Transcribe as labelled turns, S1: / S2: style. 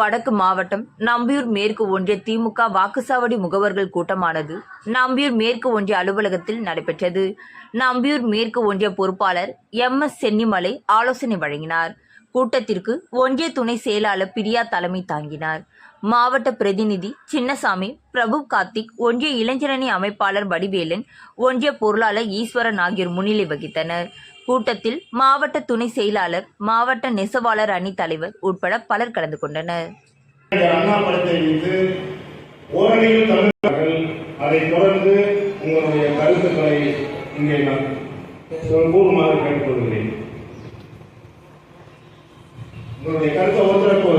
S1: வடக்கு மாவட்டம் நம்பியூர் மேற்கு ஒன்றிய திமுக வாக்குச்சாவடி முகவர்கள் கூட்டமானது நம்பியூர் மேற்கு ஒன்றிய அலுவலகத்தில் நடைபெற்றது. நம்பியூர் மேற்கு ஒன்றிய பொறுப்பாளர் எம் எஸ் சென்னிமலை ஆலோசனை வழங்கினார். கூட்டத்திற்கு ஒன்றிய துணை செயலாளர் பிரியா தலைமை தாங்கினார். மாவட்ட பிரதிநிதி சின்னசாமி பிரபு கார்த்திக் ஒன்றிய இளைஞரணி அமைப்பாளர் வடிவேலன் ஒன்றிய பொருளாளர் ஈஸ்வரன் ஆகியோர் முன்னிலை வகித்தனர். கூட்டத்தில் மாவட்ட துணை செயலாளர் மாவட்ட நெசவாளர் அணி தலைவர் உட்பட பலர் கலந்து கொண்டனர்.
S2: தொடர்ந்து உங்களுடைய கருத்துக்களை இங்கே நான் கேட்டுக்கொள்கிறேன் உங்களுடைய கருத்தை ஒருத்தருக்கு